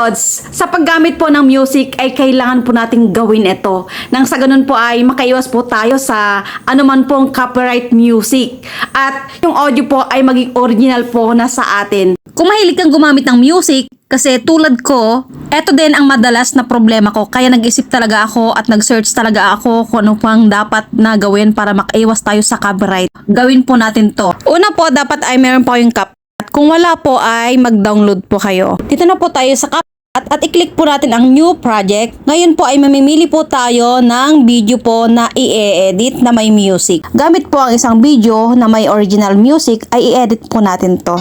Lods, sa paggamit po ng music ay kailangan po nating gawin ito. Nang sa ganun po ay makaiwas po tayo sa anuman pong copyright music. At yung audio po ay maging original po na sa atin. Kung mahilig kang gumamit ng music, kasi tulad ko, eto din ang madalas na problema ko. Kaya nag-isip talaga ako at nag-search talaga ako kung ano pang dapat na gawin para makaiwas tayo sa copyright. Gawin po natin to. Una po, dapat ay meron po yung cap. At kung wala po ay mag-download po kayo. Dito na po tayo sa cap. At, at i-click po natin ang new project. Ngayon po ay mamimili po tayo ng video po na i-edit na may music. Gamit po ang isang video na may original music ay i-edit po natin to.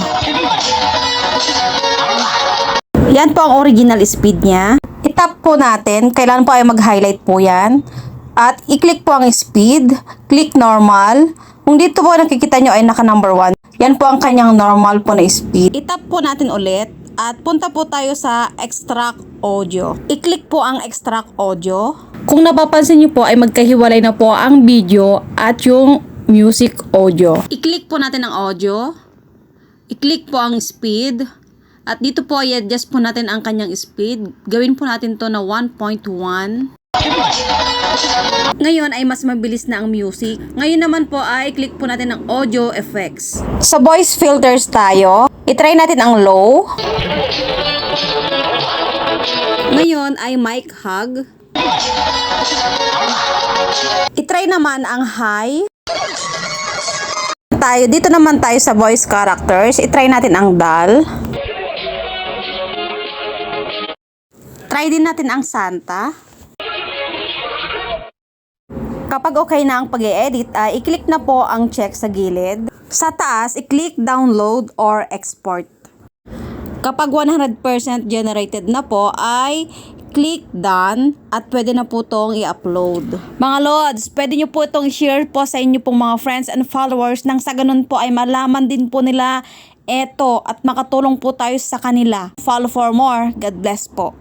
Yan po ang original speed niya. I-tap po natin. Kailangan po ay mag-highlight po yan. At i-click po ang speed. Click normal. Kung dito po nakikita nyo ay naka number 1. Yan po ang kanyang normal po na speed. I-tap po natin ulit. At punta po tayo sa extract audio. I-click po ang extract audio. Kung napapansin nyo po ay magkahiwalay na po ang video at yung music audio. I-click po natin ang audio. I-click po ang speed. At dito po, i-adjust po natin ang kanyang speed. Gawin po natin to na 1.1. Ngayon ay mas mabilis na ang music. Ngayon naman po ay click po natin ang audio effects. Sa voice filters tayo. I-try natin ang low. Ngayon ay mic hug. I-try naman ang high tayo dito naman tayo sa voice characters. I-try natin ang dull. Try din natin ang Santa. Kapag okay na ang pag edit ay i-click na po ang check sa gilid. Sa taas, i-click download or export. Kapag 100% generated na po ay click done at pwede na po itong i-upload. Mga Lods, pwede nyo po itong share po sa inyo pong mga friends and followers nang sa ganun po ay malaman din po nila eto at makatulong po tayo sa kanila. Follow for more. God bless po.